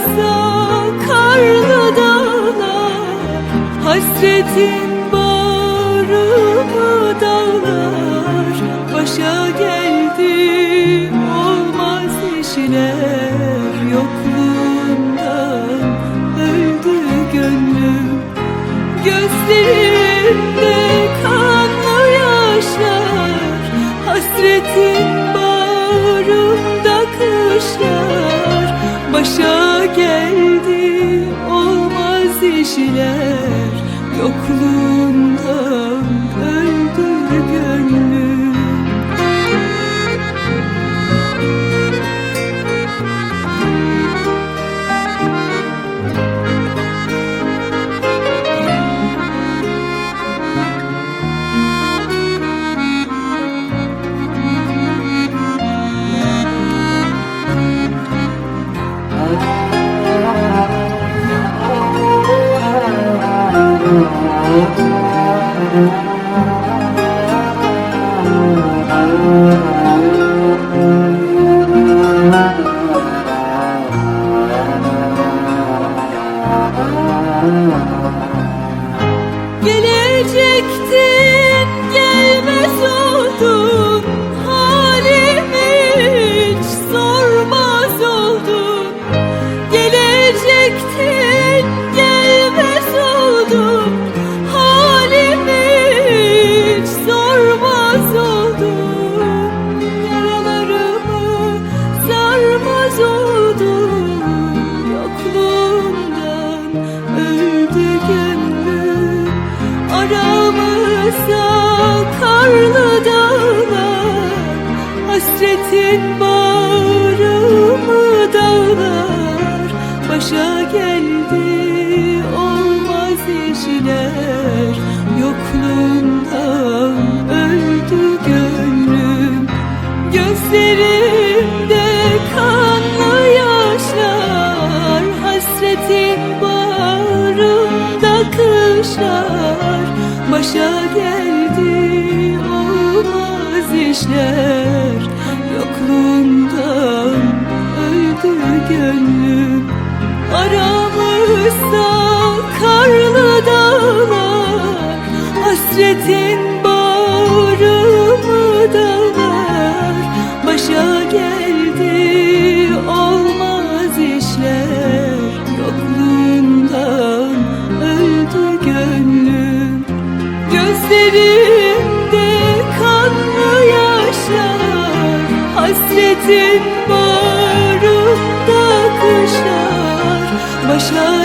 varsa karlı dağlar Hasretin bağrımı dağlar. Başa geldi olmaz işine Yokluğundan öldü gönlüm. Gözlerimde kanlı yaşlar Hasretin bağrımda kışlar. Başa geldi. Olmaz işler Yokluğundan Gelecektin Hasretin bağrımı dağlar Başa geldi olmaz işler Yokluğundan öldü gönlüm Gözlerimde kanlı yaşlar. Hasretin bağrımda kışlar Başa geldi olmaz işler Yokluğundan öldü gönlüm. Aramızda karlı dağlar Hasretin bağrımı Hasretin bağrımda kışlar Başa